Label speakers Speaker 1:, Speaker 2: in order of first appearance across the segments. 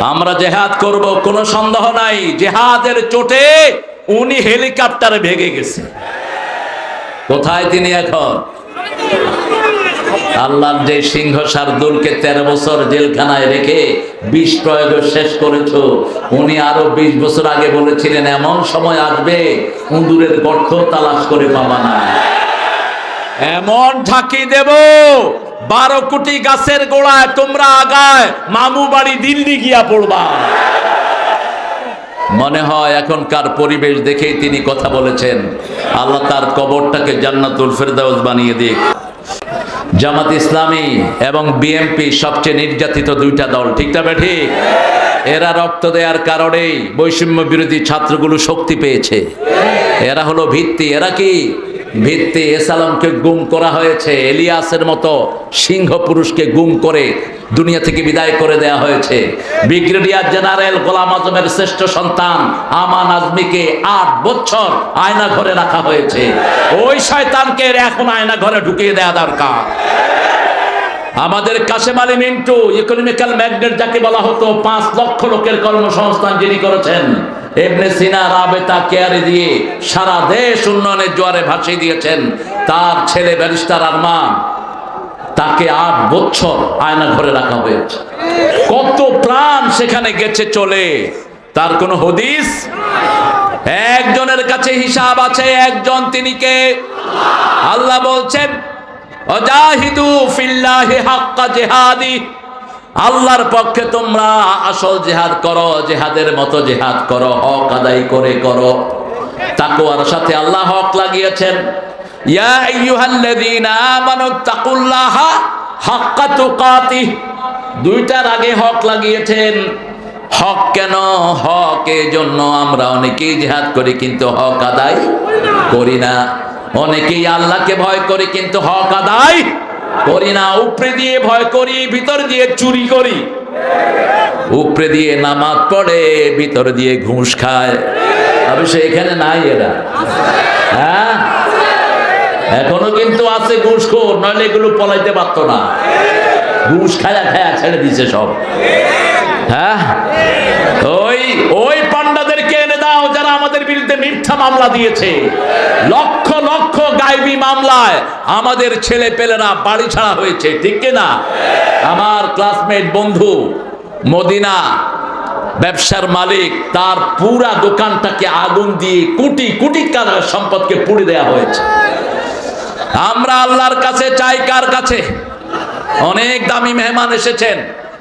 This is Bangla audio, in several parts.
Speaker 1: আমরা জেহাদ করব, কোনো সন্দেহ নাই। জেহাদের চোটে উনি হেলিকপ্টারে ভেগে গেছে। কোথায় তিনি এখন? আল্লাহর যে সিংহ শার্দুলকে তেরো বছর জেলখানায় রেখে বিষ প্রয়োগ শেষ করেছ, উনি আরও বিশ বছর আগে বলেছিলেন, এমন সময় আসবে উন্দুরের গর্ত তালাশ করে পাবা না। এমন ঝাঁকি দেব! বারো কোটি গাছের গোড়ায় তোমরা আগায় মামু বাড়ি দিল্লি গিয়া পড়বা। মনে হয় এখনকার পরিবেশ দেখেই তিনি কথা বলেছেন। আল্লাহ তার কবরটাকে জান্নাতুল ফেরদাউস বানিয়ে দিক। জামাত ইসলামী এবং বিএমপি সবচেয়ে নির্যাতিত দুইটা দল, ঠিক না ঠিক এরা রক্ত দেওয়ার কারণেই বৈষম্য বিরোধী ছাত্রগুলো শক্তি পেয়েছে। এরা হলো ভিত্তি, এরা কি? ভিত্তি এসালামকে গুম করা হয়েছে, এলিয়াসের মতো সিংহ পুরুষকে গুম করে দুনিয়া থেকে বিদায় করে দেয়া হয়েছে। ব্রিগেডিয়ার জেনারেল গোলাম আজমের শ্রেষ্ঠ সন্তান আমান আজমিকে আট বছর আয়না ঘরে রাখা হয়েছে। ওই শয়তানকে এখন আয়না ঘরে ঢুকিয়ে দেয়া দরকার। আমাদের কাশেম আলী মিন্টু ইকোনমিক্যাল ম্যাগনেট যাকে বলা হতো পাঁচ লক্ষ লোকের কর্মসংস্থান যিনি করেছেন এমনি সিনা রাবেতা কেয়ারে দিয়ে সারা দেশ উন্নয়নের জোয়ারে ভাসিয়ে দিয়েছেন। তার ছেলে ব্যারিস্টার আরমান, তাকে আট বছর আয়না ঘরে রাখা হয়েছে। কত প্রাণ সেখানে গেছে চলে। তার কোনো হদিস? একজনের কাছে হিসাব আছে, একজন তিনি কে? আল্লাহ বলছেন অজাহিদু ফিল্লাহি হাক্কা জেহাদি। আল্লাহর পক্ষে তোমরা আসল জেহাদ করো, জেহাদের মতো জেহাদ করো, হক আদায় করে করো। তাকওয়ার সাথে আল্লাহ হক লাগিয়েছেন। ইয়া আইয়ুহাল্লাযীনা আমানু তাকুল্লাহা হাক্কা তুকাতিহ। দুইটার আগে হক লাগিয়েছেন। হক কেন? হক এই জন্য আমরা অনেকেই জেহাদ করি, কিন্তু হক আদায় করি না। অনেকেই আল্লাহকে ভয় করি, কিন্তু হক আদায় করি না। উপরে দিয়ে ভয় করি, ভিতর দিয়ে চুরি করি। উপরে দিয়ে নামাজ পড়ে, ভিতর দিয়ে ঘুষ খায়। অবশ্য এখানে নাই এরা। হ্যাঁ? এখনও কিন্তু আছে ঘুষখোর নইলে এগুলো পলাইতে পারতো না। ঘুষ খায়া খায়া ছেড়ে দিছে সব। হ্যাঁ? ওই ওই পান্ডাদেরকে এনে দাও যারা আমাদের বিরুদ্ধে মিথ্যা মামলা দিয়েছে। লক্ষ লক্ষ গাইবি মামলায় আমাদের ছেলে পেলেরা বাড়ি ছাড়া হয়েছে, ঠিক না আমার ক্লাসমেট বন্ধু, মদিনা ব্যবসার মালিক, তার পুরা দোকানটাকে আগুন দিয়ে কোটি কোটি টাকার সম্পদকে পুড়ে দেওয়া হয়েছে। আমরা আল্লাহর কাছে চাই কার কাছে? অনেক দামি মেহমান এসেছেন।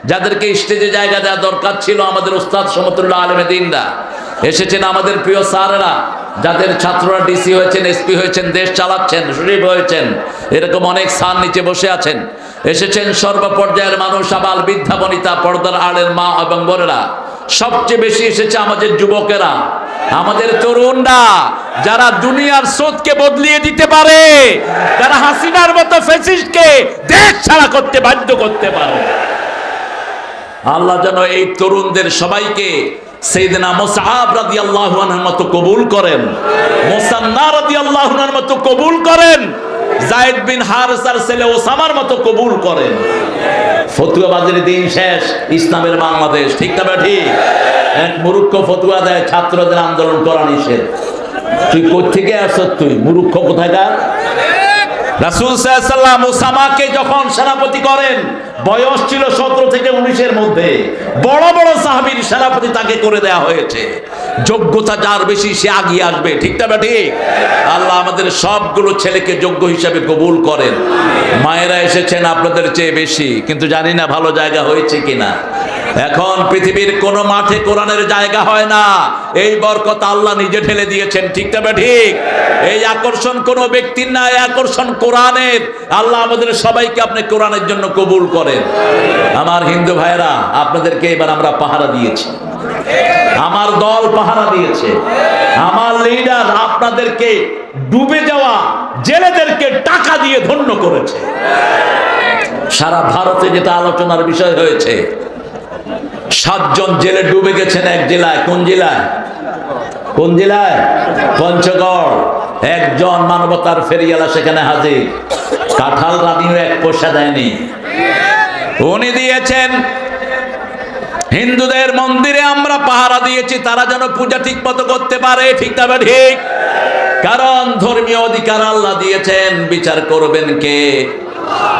Speaker 1: যাদেরকে স্টেজে জায়গা দেওয়া দরকার ছিল আমাদের ওস্তাদ সমতুল্লাহ আলমে দিনরা এসেছেন আমাদের প্রিয় স্যারেরা, যাদের ছাত্ররা ডিসি হয়েছেন, এসপি হয়েছেন, দেশ চালাচ্ছেন, শরীফ হয়েছেন, এরকম অনেক স্থান নিচে বসে আছেন। এসেছেন সর্বপর্যায়ের মানুষ, আবাল, বৃদ্ধা, বনিতা, পর্দার আড়ের মা এবং বোনেরা। সবচেয়ে বেশি এসেছে আমাদের যুবকেরা, আমাদের তরুণরা, যারা দুনিয়ার স্রোতকে বদলিয়ে দিতে পারে, যারা হাসিনার মতো ফেসিস্টকে দেশ ছাড়া করতে বাধ্য করতে পারে। আল্লাহ যেন এই তরুণদের সবাইকে মতো কবুল করেন মতো কবুল করেন বিন ওসামার মতো কবুল করেন। দিন শেষ, ইসলামের বাংলাদেশ, ঠিক না ঠিক এক মুরুক্ষ ফতুয়া দেয়, ছাত্রদের আন্দোলন করা নিষেধ। তুই কোথেকে আসছ তুই? মুরুক্ষ কোথায়কার রাসুল সাল্লাম ওসামাকে যখন সেনাপতি করেন, বয়স ছিল সতেরো থেকে উনিশের মধ্যে। বড় বড় সাহাবির সেনাপতি তাকে করে দেয়া হয়েছে। যোগ্যতা যার বেশি, সে আগিয়ে আসবে। ঠিক না ঠিক? আল্লাহ আমাদের সবগুলো ছেলেকে যোগ্য হিসাবে কবুল করেন। মায়েরা এসেছেন আপনাদের চেয়ে বেশি, কিন্তু জানি না ভালো জায়গা হয়েছে কিনা। এখন পৃথিবীর কোন মাঠে কোরআনের জায়গা হয় না। এই বরকত আল্লাহ নিজে ঠেলে দিয়েছেন, ঠিক না ঠিক এই আকর্ষণ কোন ব্যক্তির না, এই আকর্ষণ কোরআনের। আল্লাহ আমাদের সবাইকে আপনি কোরআনের জন্য কবুল করেন। আমার হিন্দু ভাইরা আপনাদেরকে এবার আমরা পাহারা দিয়েছি। আমার দল পাহারা দিয়েছে। আমার লিডার আপনাদেরকে ডুবে যাওয়া জেলেদেরকে টাকা দিয়ে ধন্য করেছে। সারা ভারতে যেটা আলোচনার বিষয় হয়েছে সাতজন জেলে ডুবে গেছেন এক জেলায়। কোন জেলায়? কোন জেলায়? পঞ্চগড়। একজন মানবতার ফেরিয়ালা সেখানে হাজির। কাঁঠাল রানিও এক পয়সা দেয়নি। উনি দিয়েছেন, হিন্দুদের মন্দিরে আমরা পাহারা দিয়েছি, তারা যেন পূজা ঠিক মতো করতে পারে। ঠিক তবে ঠিক? কারণ ধর্মীয় অধিকার আল্লাহ দিয়েছেন, বিচার করবেন কে?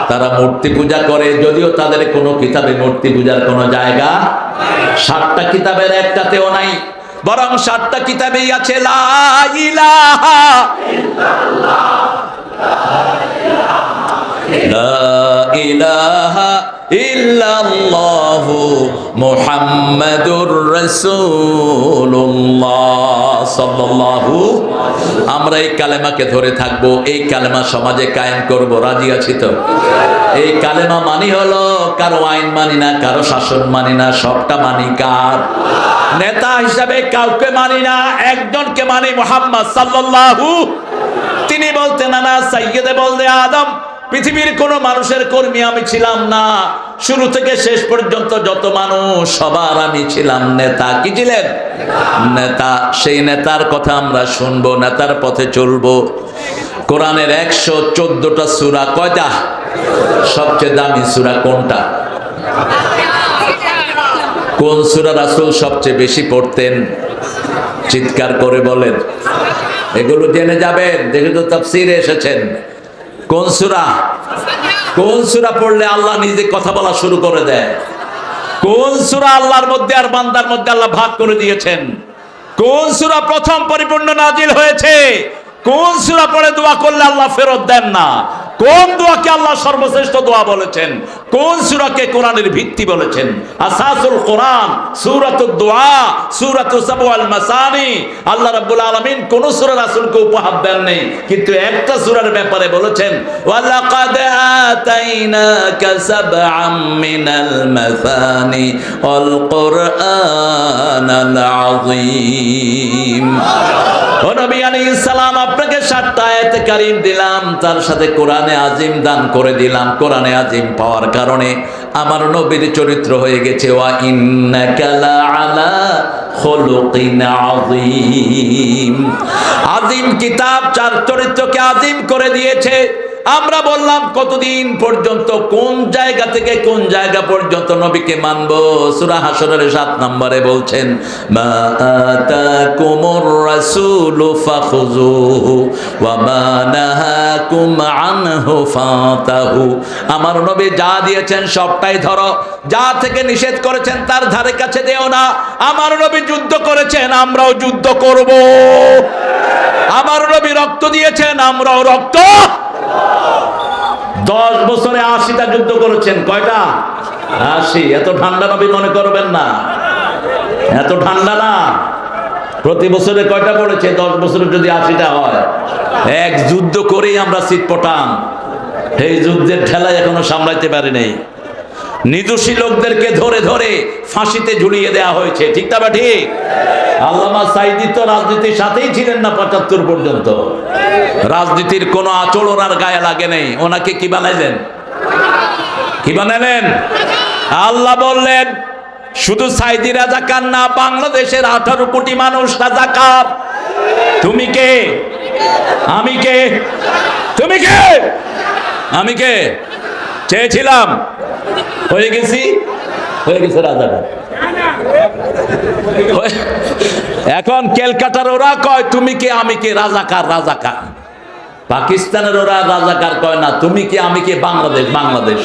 Speaker 1: তারা মূর্তি পূজা করে, যদিও তাদের কোনো কিতাবে মূর্তি পূজার কোনো জায়গা সাতটা কিতাবের একটাতেও নাই, বরং সাতটা কিতাবেই আছে লাহা ইলাহা ইলাহা ইল্লাল্লাহু মুহাম্মাদুর রাসূলুল্লাহ সাল্লাল্লাহু আমরা এই কালেমাকে ধরে থাকব, এই কালেমা সমাজে কায়েম করব। রাজি আছি তো? এই কালেমা মানি হলো কারও আইন মানি না, কারও শাসন মানি না, সবটা মানি কার? নেতা হিসাবে কাউকে মানি না, একজনকে মানি মোহাম্মদ সাল্লাল্লাহু। তিনি বলতেন না সাইয়েদে বলতে আদম। পৃথিবীর কোন মানুষের কর্মী আমি ছিলাম না। শুরু থেকে শেষ পর্যন্ত যত মানুষ, সবার আমি ছিলাম নেতা। কি ছিলেন? নেতা। সেই নেতার কথা আমরা শুনব, নেতার পথে চলবো। কোরআনের একশো চোদ্দটা সুরা কয়টা? সবচেয়ে দামি সুরা কোনটা? কোন সুরা রাসুল সবচেয়ে বেশি পড়তেন? চিৎকার করে বলেন। এগুলো জেনে যাবেন, দেখে তো তাফসিরে এসেছেন। কোন সুরা? কোন সুরা পড়লে আল্লাহ নিজে কথা বলা শুরু করে দেয়? কোন সুরা আল্লাহর মধ্যে আর বান্দার মধ্যে আল্লাহ ভাগ করে দিয়েছেন? কোন সুরা প্রথম পরিপূর্ণ নাজিল হয়েছে? কোন সুরা পড়ে দোয়া করলে আল্লাহ ফেরত দেন না? কোন দোয়াকে আল্লাহ সর্বশ্রেষ্ঠ দোয়া বলেছেন? কোন সূরাকে কোরআনের ভিত্তি বলেছেন? আসাসুল কোরআন, সূরাতুদ দোয়া সাবওয়াল মাসানি। আল্লাহ রাব্বুল আলামিন কোন সূরা রাসূলকে উপহার কিন্তু একটা সূরার ব্যাপারে বলেছেন, ওয়ালাকাদ আতাইনাকা সাবআম মিনাল মাসানি ওয়াল কুরআনাল আযীম। ও নবী আলাইহিস সালাম, আপনাকে সাতটা আয়াতে কারীম দিলাম, তার সাথে কোরআনে আজিম দান করে দিলাম, কোরআনে আজিম পাওয়ার কারণে আমার নবীর চরিত্র হয়ে গেছে, ওয়া ইন্নাকালা আলা আজিম কিতাব চার চরিত্রকে আজিম করে দিয়েছে। আমরা বললাম, কতদিন পর্যন্ত, কোন জায়গা থেকে কোন জায়গা পর্যন্ত নবীকে মানব? সূরা হাসরের 7 নম্বরে বলছেন আমার নবী যা দিয়েছেন সবটাই ধরো, যা থেকে নিষেধ করেছেন তার ধারে কাছে দেও না। আমার নবী যুদ্ধ করেছেন, আমরাও যুদ্ধ করব। আমার নবী রক্ত দিয়েছেন, আমরাও রক্ত দশ বছরে আশিটা যুদ্ধ করেছেন, কয়টা? আশি। এত ঠান্ডা নবী মনে করবেন না। এত ঠান্ডা না। প্রতি বছরে কয়টা পড়েছে দশ বছরে যদি আশিটা হয়। এক যুদ্ধ করেই আমরা সিট পটাম এই যুদ্ধের ঠেলায় এখনও সামলাইতে পারি নাই। নিদোষী লোকদেরকে ধরে ধরে ফাঁসিতে ঝুলিয়ে দেওয়া হয়েছে। ঠিক তা ঠিক? আল্লামা সাইদি তো রাজনীতির সাথেই ছিলেন না পঁচাত্তর পর্যন্ত। রাজনীতির কোনো আচরণ আর গায়ে লাগে নেই। ওনাকে কি বানাইলেন? কি বানালেন আল্লাহ বললেন, শুধু সাইদি রাজাকার না, বাংলাদেশের আঠারো কোটি মানুষ রাজা রাজাকার। তুমি কে? আমি কে? তুমি কে? আমি কে? চেয়েছিলাম হয়ে গেছি, হয়ে গেছে রাজাকার এখন ক্যালকাটার ওরা কয়, তুমি কে, আমি কে, রাজাকার রাজাকার? পাকিস্তানের ওরা রাজাকার কয় না, তুমি কে, আমি কে, বাংলাদেশ বাংলাদেশ।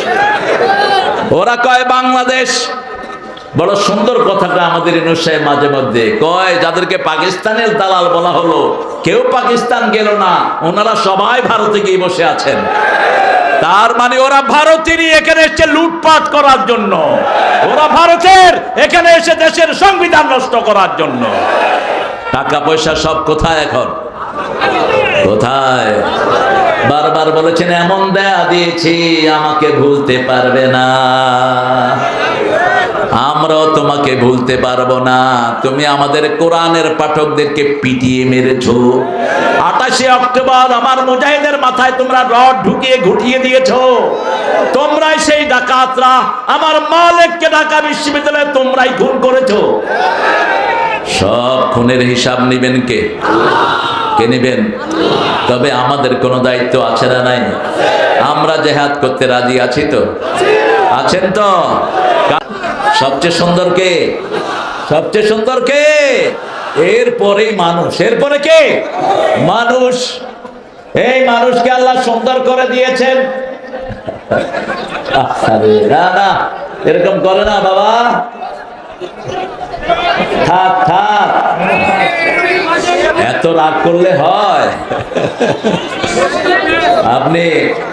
Speaker 1: ওরা কয়, বাংলাদেশ। বড় সুন্দর কথাটা আমাদের ইনুসায় মাঝে মধ্যে কয়, যাদেরকে পাকিস্তানের দালাল বলা হলো, কেউ পাকিস্তান গেল না, ওনারা সবাই ভারতে গিয়ে বসে আছেন। তার মানে ওরা ভারতেরই এখানে এসছে লুটপাট করার জন্য। ওরা ভারতের এখানে এসে দেশের সংবিধান নষ্ট করার জন্য। টাকা পয়সা সব কোথায় এখন? কোথায়? বারবার বলেছেন, এমন দেয়া দিয়েছি, আমাকে ভুলতে পারবে না। আমরাও তোমাকে ভুলতে পারব না। তুমি আমাদের কোরআনের পাঠকদেরকে পিটিয়ে মেরেছো। আঠাশে অক্টোবর আমার মুজাহিদের মাথায় তোমরা রড ঢুকিয়ে ঘুটিয়ে দিয়েছ। তোমরাই সেই ডাকাতরা। আমার মালিককে ঢাকা বিশ্ববিদ্যালয়ে তোমরাই খুন করেছ। সব খুনের হিসাব নিবেন কে? কে নেবেন? তবে আমাদের কোনো দায়িত্ব আছে না নাই? আমরা জেহাদ করতে রাজি আছি তো? আছেন তো? সবচেয়ে সুন্দর কে? সবচেয়ে সুন্দর কে? এরপরেই মানুষ। এরপরে কে? মানুষ। এই মানুষকে আল্লাহ সুন্দর করে দিয়েছেন। না না, এরকম করে না বাবা। থাক থাক। এত রাগ করলে হয়। আপনি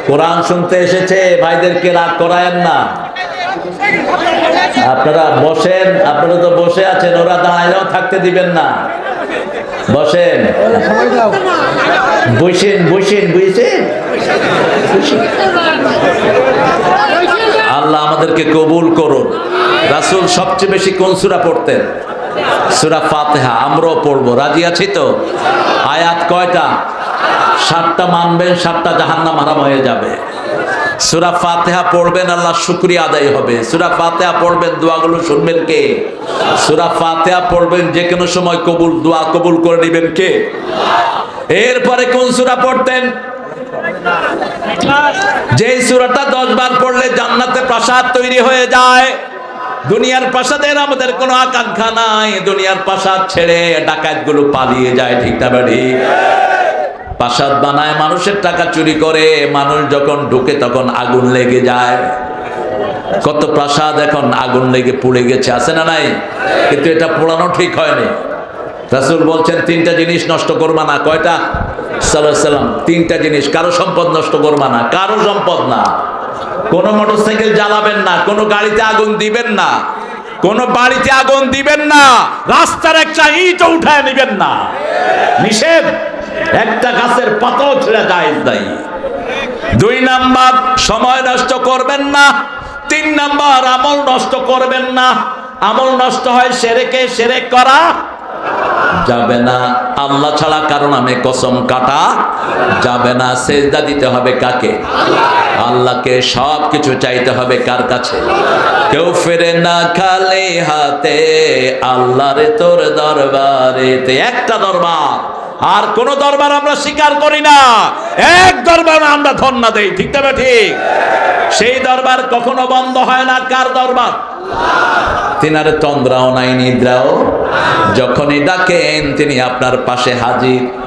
Speaker 1: কোরআন শুনতে এসেছে, ভাইদেরকে রাগ করায়েন না। আপনারা বসেন, আপনারা তো বসে আছেন, ওরা দাঁড়ায়ও থাকতে দিবেন না। বসেন। বসেন বসেন বুঝছেন আল্লাহ আমাদেরকে কবুল করুন। রাসুল সবচেয়ে বেশি কোন সুরা পড়তেন? সুরা ফাতেহা, আমরাও পড়ব। রাজি আছি তো? আয়াত কয়টা? সাতটা মানবেন, সাতটা জাহান্নাম হারাম হয়ে যাবে। সূরা ফাতেহা পড়বেন, আল্লাহ শুকরিয়া আদায় হবে। সুরা ফাতেহা পড়বেন, দোয়াগুলো শুনবেন কে? সুরা ফাতেহা পড়বেন, যে কোনো সময় কবুল, দোয়া কবুল করে নেবেন কে? এরপরে কোন সুরা পড়তেন? যে সুরাটা দশ বার পড়লে জান্নাতে প্রাসাদ তৈরি হয়ে যায়। দুনিয়ার প্রাসাদের আমাদের কোনো আকাঙ্ক্ষা নাই, দুনিয়ার প্রাসাদ ছেড়ে ডাকাতগুলো পালিয়ে যায়, ঠিক না বাড়ি প্রাসাদ বানায়, মানুষের টাকা চুরি করে, মানুষ যখন ঢুকে তখন আগুন লেগে যায়। কত প্রাসাদ এখন আগুন লেগে পুড়ে গেছে, আছে না নাই? কিন্তু এটা পোড়ানো ঠিক হয়নি। রাসুল বলছেন, তিনটা জিনিস নষ্ট করবা না। কয়টা? সাল্লাম, তিনটা জিনিস। কারও সম্পদ নষ্ট করবা না, কারও সম্পদ না। কোনো মোটরসাইকেল জ্বালাবেন না, কোনো গাড়িতে আগুন দিবেন না, কোনো বাড়িতে আগুন দিবেন না, রাস্তার একটা ইট উঠায় নিবেন না। নিষেধ? একটা গাছের পাতাও ছেড়ে যায় নাই। দুই নাম্বার, সময় নষ্ট করবেন না। তিন নাম্বার, আমল নষ্ট করবেন না। আমল নষ্ট হয় সেরেকে সেরেক করা যাবে না। আল্লাহ ছাড়া কারণ আমি কসম কাটা যাবে না। সেজদা দিতে হবে কাকে? আল্লাহকে সব কিছু চাইতে হবে কার কাছে? কেউ ফেরে না খালি হাতে, আল্লাহরে তোর দরবারেতে। একটা দরবার। আর কোন দরবার আমরা স্বীকার করি না। এক দরবার আমরা ধন্য দেই, ঠিক তবে ঠিক সেই দরবার কখনো বন্ধ হয় না, কার দরবার? তিনারে তন্দ্রাও নাই, নিদ্রাও। যখনই ডাকেন, তিনি আপনার পাশে হাজির।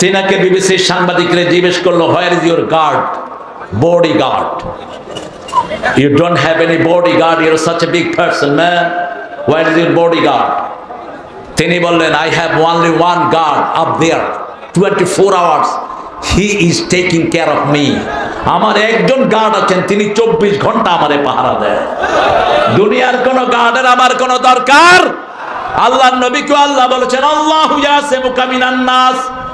Speaker 1: তিনাকে বিবিসির সাংবাদিকরা জিজ্ঞেস করল where is your guard body guard you don't have any body guard your such a big person man where is your body guard তিনি বললেন I have only one guard up there twenty four hours he is taking care of me আমার একজন গার্ড আছেন। তিনি চব্বিশ ঘণ্টা আমারে পাহারা দেয় দুনিয়ার কোন গার্ডের আমার কোন দরকার? আল্লাহ নবীকে আল্লাহ বলেছেন, আল্লাহ নাস।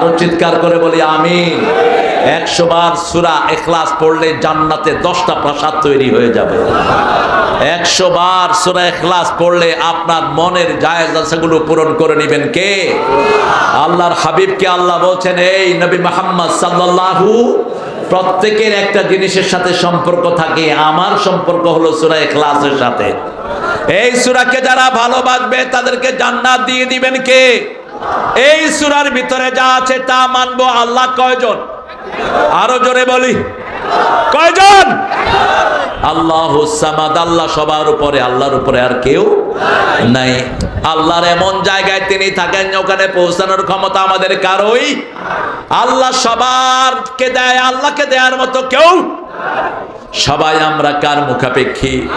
Speaker 1: আরও চিৎকার করে বলি আমি একশো বার সুরা এখলাস পড়লে জান্নাতে দশটা প্রাসাদ তৈরি হয়ে যাবে। একশো বার সুরা এখলাস পড়লে আপনার মনের জায়েজ আশাগুলো পূরণ করে নেবেন কে? আল্লাহর হাবিবকে আল্লাহ বলছেন, এই নবী মোহাম্মদ সাল্লাল্লাহু প্রত্যেকের একটা জিনিসের সাথে সম্পর্ক থাকে, আমার সম্পর্ক হলো সুরা এখলাসের সাথে। এই সুরাকে যারা ভালোবাসবে তাদেরকে জান্নাত দিয়ে দিবেন কে? এই সুরার ভিতরে যা আছে তা মানবো আল্লাহ কয়জন? আরও জোরে বলি। কয়জন? আল্লাহ আল্লাহ সবার উপরে, আল্লাহর উপরে আর কেউ নাই। আল্লাহর এমন জায়গায় তিনি থাকেন ওখানে পৌঁছানোর ক্ষমতা আমাদের কারোই আল্লাহ সবারকে দেয়, আল্লাহকে দেওয়ার মতো কেউ সবাই আমরা কার মুখাপেক্ষী?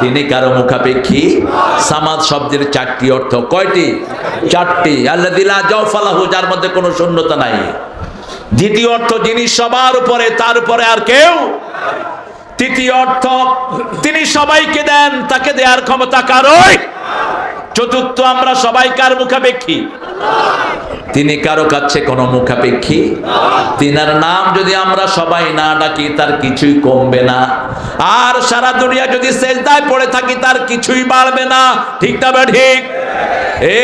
Speaker 1: তিনি কারও মুখাপেক্ষী? সামাদ শব্দের চারটি অর্থ। কয়টি? চারটি। আল্লাহ দিলা জফালাহু যার মধ্যে কোনো শূন্যতা নাই। দ্বিতীয় অর্থ, যিনি সবার উপরে, তার উপরে আর কেউ তৃতীয় অর্থ, তিনি সবাইকে দেন, তাকে দেওয়ার ক্ষমতা কারোই চতুর্থ আমরা সবাই কার মুখাপেক্ষী? তিনি কারও কাছে কোনো মুখাপেক্ষী? তিনার নাম যদি আমরা সবাই না ডাকি, তার কিছুই কমবে না। আর সারা দুনিয়া যদি সেজদায় পড়ে থাকি, তার কিছুই বাড়বে না। ঠিক না বা ঠিক?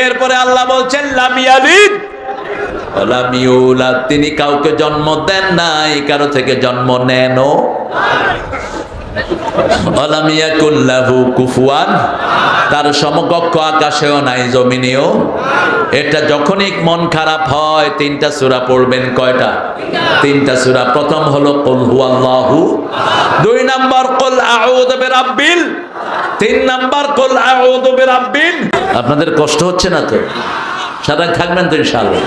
Speaker 1: এরপরে আল্লাহ বলছেন লামিয়ালিদ তিনি কাউকে জন্ম দেন নাই, কারও থেকে জন্ম নেনও। কুফুয়ান, তার সমকক্ষ আকাশেও নাই, জমিনেও। এটা যখনই মন খারাপ হয়, তিনটা সূরা পড়বেন কয়টা? তিনটা সূরা। প্রথম হলো কুল দুই নাম্বার কুল আউযু তিন নাম্বার কুল আউযু আপনাদের কষ্ট হচ্ছে না তো? সারা থাকবেন তো ইনশাআল্লাহ।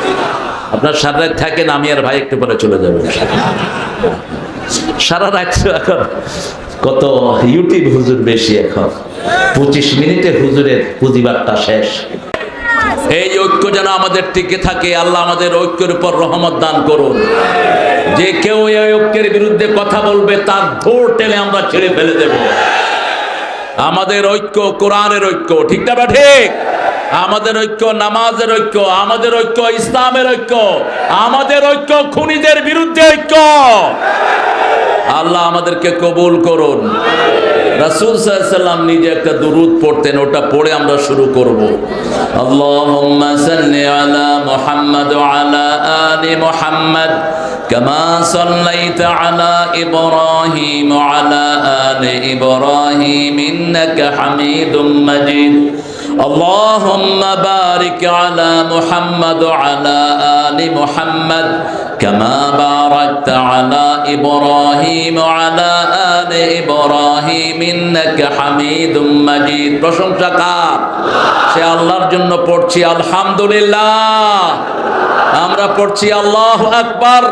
Speaker 1: আপনার সারা থাকেন, আমি আর ভাই একটু পরে চলে যাব সারা রাত এখন কত ইউটিউব হুজুর বেশি এখন। পঁচিশ মিনিটে হুজুরের পুঁজিবারটা শেষ। এই ঐক্য যেন আমাদের টিকে থাকে, আল্লাহ আমাদের ঐক্যের উপর রহমত দান করুন। যে কেউ এই ঐক্যের বিরুদ্ধে কথা বলবে, তার ধোর টেনে আমরা ছেড়ে ফেলে দেব। আমাদের ঐক্য কোরআনের ঐক্য, ঠিক না ঠিক? আমাদের ঐক্য নামাজের ঐক্য আমাদের ঐক্য ইসলামের ঐক্য আমাদের ঐক্য খুনিদের বিরুদ্ধে ঐক্য আল্লাহ আমাদেরকে কবুল করুন রাসূল সাল্লাম নিজে একটা দুরুদ পড়তেন ওটা পড়ে আমরা শুরু করব আল্লাহুম্মা সাল্লি আলা মুহাম্মদ ওয়া আলা আলি মুহাম্মদ كما صليت على إبراهيم وعلى آل إبراهيم إنك حميد مجيد اللهم بارك على محمد وعلى آل محمد كما باركت على إبراهيم وعلى آل إبراهيم إنك حميد مجيد প্রশংসা কার সে আল্লাহর জন্য পড়ছি আলহামদুলিল্লাহ আমরা পড়ছি আল্লাহ আকবার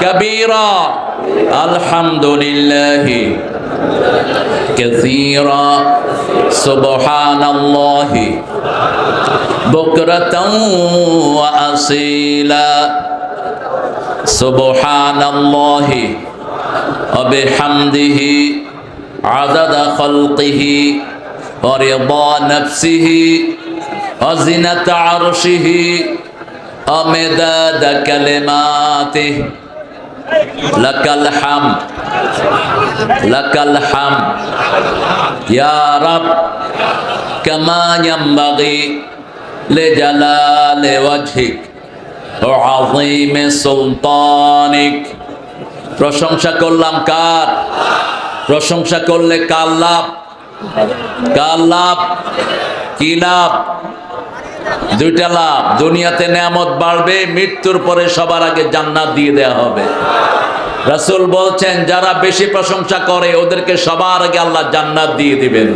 Speaker 1: كبيرا. الحمد لله كثيرا. سبحان الله بكرة وأصيلا. سبحان الله وبحمده. عدد خلقه. ورضا نفسه. وزنة عرشه. ومداد كلماته. لك الحمد. لك الحمد. يا رب كما ينبغي لجلال وجهك وعظيم سلطانك. প্রশংসা করলাম কার? প্রশংসা করলে কার كالاب কার দুইটা লাভ, দুনিয়াতে নেয়ামত বাড়বে, মৃত্যুর পরে সবার আগে জান্নাত দিয়ে দেওয়া হবে। রাসূল বলছেন, যারা বেশি প্রশংসা করে, ওদেরকে সবার আগে আল্লাহ জান্নাত দিয়ে দিবেন।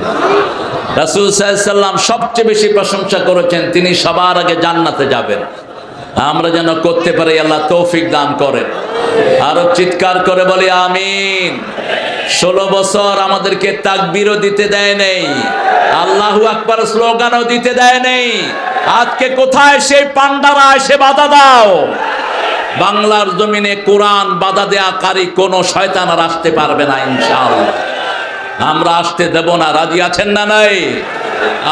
Speaker 1: রাসূল সাল্লাম সবচেয়ে বেশি প্রশংসা করেছেন, তিনি সবার আগে জান্নাতে যাবেন। আমরা যেন করতে পারি, আল্লাহ তৌফিক দান করেন। আরও চিৎকার করে বলি, আমিন। ষোলো বছর আমাদেরকে তাকবিরও দিতে দেয় নেই, আল্লাহু আকবার স্লোগানও দিতে দেয় নেই। আজকে কোথায় সেই পান্ডারা এসে বাধা দাও? বাংলার জমিনে কোরআন বাধা দেয়া কারি কোন শয়তান আর আসতে পারবে না, ইনশাআল্লাহ। আমরা আসতে দেব না, রাজি আছেন না নাই?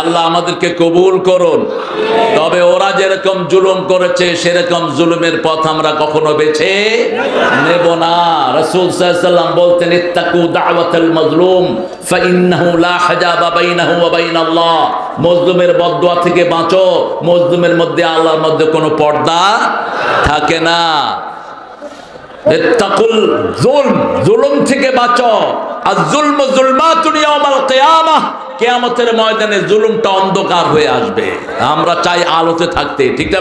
Speaker 1: আল্লাহ আমাদেরকে কবুল করুন। তবে ওরা যেরকম জুলুম করেছে, সেরকম জুলুমের পথ আমরা কখনো বেছে নেব না। রাসূল সাল্লাল্লাহু বলতেন, ইত্তাকু থেকে বাঁচো, মজলুমের মধ্যে আল্লাহর মধ্যে কোনো পর্দা থাকে না। জুলম থেকে আর ময়দানে জুলুমটা অন্ধকার হয়ে আসবে। আমরা চাই আলোতে থাকতে, ঠিক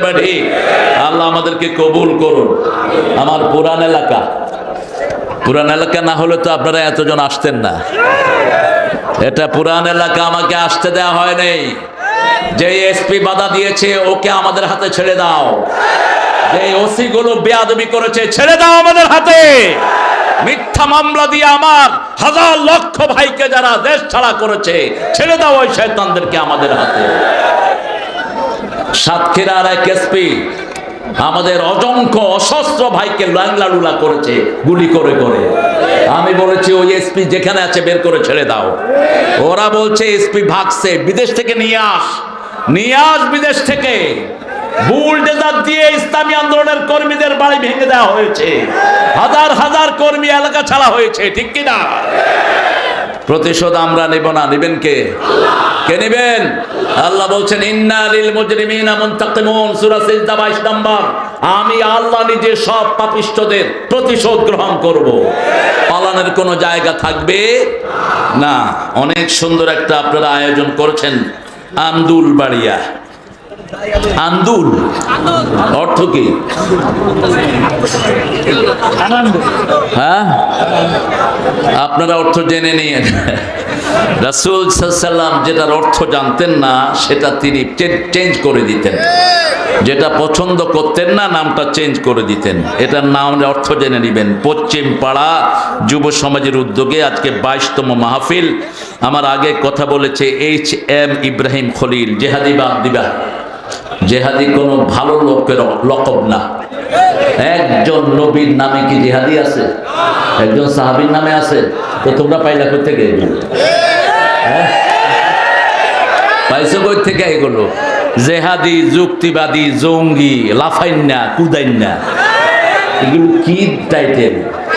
Speaker 1: কবুল করুন। আমার পুরান এলাকা। পুরান এলাকা না হলে তো আপনারা এতজন আসতেন না। এটা পুরান এলাকা, আমাকে আসতে দেওয়া হয় নাই। যে এসপি বাধা দিয়েছে, ওকে আমাদের হাতে ছেড়ে দাও। যে ওসি গুলো বেয়াদবি করেছে, ছেড়ে দাও আমাদের হাতে। মিথ্যা মামলা দিয়ে আমার হাজার লক্ষ ভাইকে যারা দেশ ছাড়া করেছে, ছেড়ে দাও ওই শয়তানদেরকে আমাদের হাতে। সাতক্ষীরার এক এসপি আমাদের অজংখ্য অসস্ত্র ভাইকে লাংলা লুলা করেছে, গুলি করে করে। আমি বলেছি, ওই এসপি যেখানে আছে, বের করে ছেড়ে দাও। ওরা বলছে, এসপি ভাগছে, বিদেশ থেকে নিয়ে আস। নিয়ে আস বিদেশ থেকে। বুলডেজার দিয়ে ইসলামী আন্দোলনের কর্মীদের বাড়ি ভেঙে দেওয়া হয়েছে। হাজার হাজার কর্মী এলাকা ছাড়া হয়েছে, ঠিক কিনা? প্রতিশোধ আমরা নেব না, নেবেন কে? কে নেবেন? আল্লাহ বলছেন, ইন্না লিল মুজরিমিনা মুনতাকিমুন। সূরা সিজদা 22 নম্বর। আমি আল্লাহ নিজে সব পাপিষ্ঠদের প্রতিশোধ গ্রহণ করব। পালানের কোনো জায়গা থাকবে না। অনেক সুন্দর একটা আপনারা আয়োজন করেছেন। আন্দুল বাড়িয়া আন্দুল। অর্থ কি? হ্যাঁ? আপনারা অর্থ জেনে নিয়েন। রাসুল সাল্লাম যেটার অর্থ জানতেন না, সেটা তিনি চেঞ্জ করে দিতেন। যেটা পছন্দ করতেন না, নামটা চেঞ্জ করে দিতেন। এটার নাম অর্থ জেনে নেবেন। পশ্চিম পাড়া যুব সমাজের উদ্যোগে আজকে বাইশতম মাহফিল। আমার আগে কথা বলেছে এইচ এম ইব্রাহিম খলিল জেহাদি বাদ দিবা জেহাদি কোনো ভালো লোকের লকব না। একজন নবীর নামে কি জেহাদি আছে? একজন সাহাবীর নামে আছে? তো তোমরা পাইলা থেকে এগুলো? হ্যাঁ? জঙ্গি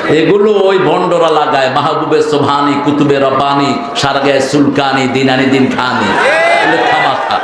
Speaker 1: এগুলো ওই লাগায় সুলকানি, দিনানি দিন খানি। খামাখা।